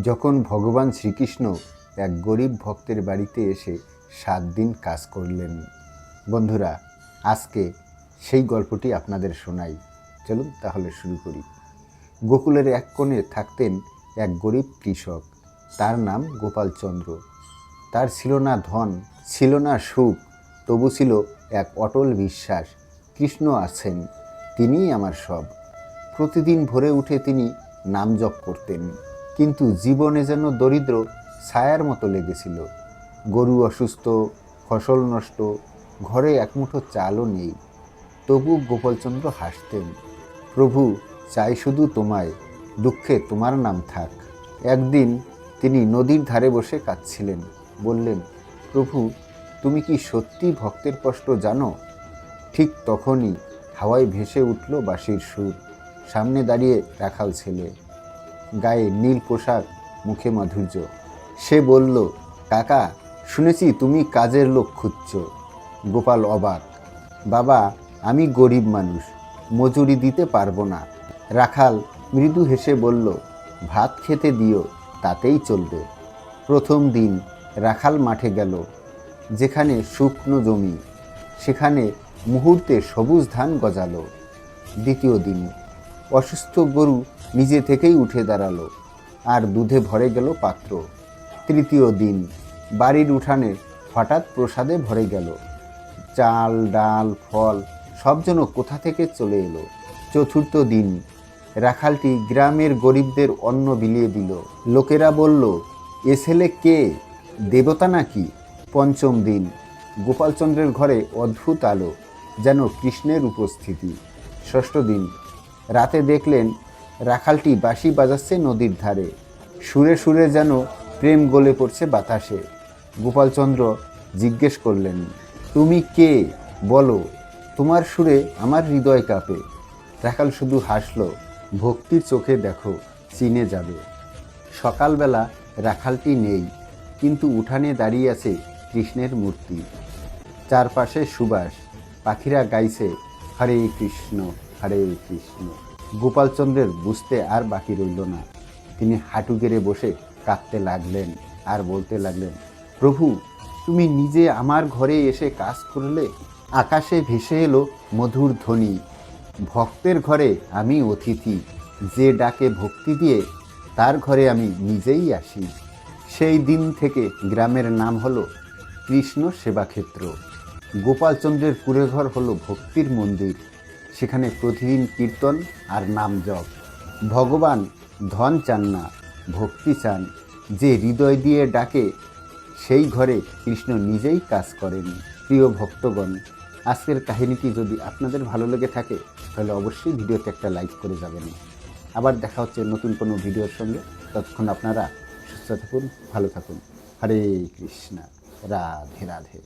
যখন ভগবান শ্রীকৃষ্ণ এক গরিব ভক্তের বাড়িতে এসে সাত দিন কাজ করলেন। বন্ধুরা, আজকে সেই গল্পটি আপনাদের শোনাই। চলুন তাহলে শুরু করি। গোকুলের এক কোণে থাকতেন এক গরিব কৃষক। তার নাম গোপালচন্দ্র তার ছিল না ধন, ছিল না সুখ, তবু ছিল এক অটল বিশ্বাস। কৃষ্ণ আছেন, তিনিই আমার সব। প্রতিদিন ভোরে উঠে তিনি নাম জপ করতেন। কিন্তু জীবনে যেন দরিদ্র ছায়ার মতো লেগেছিল। গরু অসুস্থ, ফসল নষ্ট, ঘরে এক মুঠো চালও নেই। তবু গোপালচন্দ্র হাসতেন, প্রভু, চাই শুধু তোমায়, দুঃখে তোমার নাম থাক। একদিন তিনি নদীর ধারে বসে কাঁদছিলেন, বললেন, প্রভু, তুমি কি সত্যি ভক্তের কষ্ট জানো? ঠিক তখনই হাওয়ায় ভেসে উঠল বাঁশির সুর, সামনে দাঁড়িয়ে রাখাল ছেলে। গায়ে নীল পোশাক, মুখে মাধুর্য। সে বলল, কাকা, শুনেছি তুমি কাজের লোক খুঁজছ। গোপাল অবাক, বাবা, আমি গরিব মানুষ, মজুরি দিতে পারব না। রাখাল মৃদু হেসে বলল, ভাত খেতে দিও, তাতেই চলবে। প্রথম দিন রাখাল মাঠে গেল, যেখানে শুকনো জমি, সেখানে মুহূর্তে সবুজ ধান গজালো। দ্বিতীয় দিন অসুস্থ গরু নিজে থেকেই উঠে দাঁড়াল। আর দুধে ভরে গেল পাত্র। তৃতীয় দিন, বাড়ির উঠানে হঠাৎ প্রসাদে ভরে গেল। চাল, ডাল, ফল সব যেন কোথা থেকে চলে এলো। চতুর্থ দিন, রাখালটি গ্রামের গরিবদের অন্ন বিলিয়ে দিল। লোকেরা বলল, এ ছেলে কে? দেবতা নাকি? পঞ্চম দিন, গোপালচন্দ্রের ঘরে অদ্ভুত আলো, যেন কৃষ্ণের উপস্থিতি। ষষ্ঠ দিন, রাতে দেখলেন রাখালটি বাঁশি বাজাচ্ছে নদীর ধারে। সুরে সুরে যেন প্রেম গলে পড়ছে বাতাসে। গোপালচন্দ্র জিজ্ঞেস করলেন, তুমি কে? বলো, তোমার সুরে আমার হৃদয় কাঁপে। রাখাল শুধু হাসল, ভক্তির চোখে দেখো, চিনে যাবে। সকালবেলা রাখালটি নেই, কিন্তু উঠানে দাঁড়িয়ে আছে কৃষ্ণের মূর্তি। চারপাশে সুবাস, পাখিরা গাইছে, হরে কৃষ্ণ হরে কৃষ্ণ। গোপালচন্দ্রের বুঝতে আর বাকি রইল না। তিনি হাঁটু গেড়ে বসে কাঁদতে লাগলেন আর বলতে লাগলেন, প্রভু, তুমি নিজে আমার ঘরে এসে কাজ করলে আকাশে ভেসে এলো মধুর ধ্বনি। ভক্তের ঘরে আমি অতিথি, যে ডাকে ভক্তি দিয়ে তার ঘরে আমি নিজেই আসি। সেই দিন থেকে গ্রামের নাম হলো কৃষ্ণ সেবাক্ষেত্র। গোপালচন্দ্রের কুড়েঘর হলো ভক্তির মন্দির। সেখানে প্রতিদিন কীর্তন আর নাম জপ। ভগবান ধন চান না, ভক্তি চান। যে হৃদয় দিয়ে ডাকে, সেই ঘরে কৃষ্ণ নিজেই কাজ করেন। প্রিয় ভক্তগণ, আজকের কাহিনীটি যদি আপনাদের ভালো লেগে থাকে, তাহলে অবশ্যই ভিডিওতে একটা লাইক করে যাবেন। আবার দেখা হচ্ছে নতুন কোনো ভিডিওর সঙ্গে। ততক্ষণ আপনারা সুস্থ থাকুন, ভালো থাকুন। হরে কৃষ্ণা, রাধে রাধে।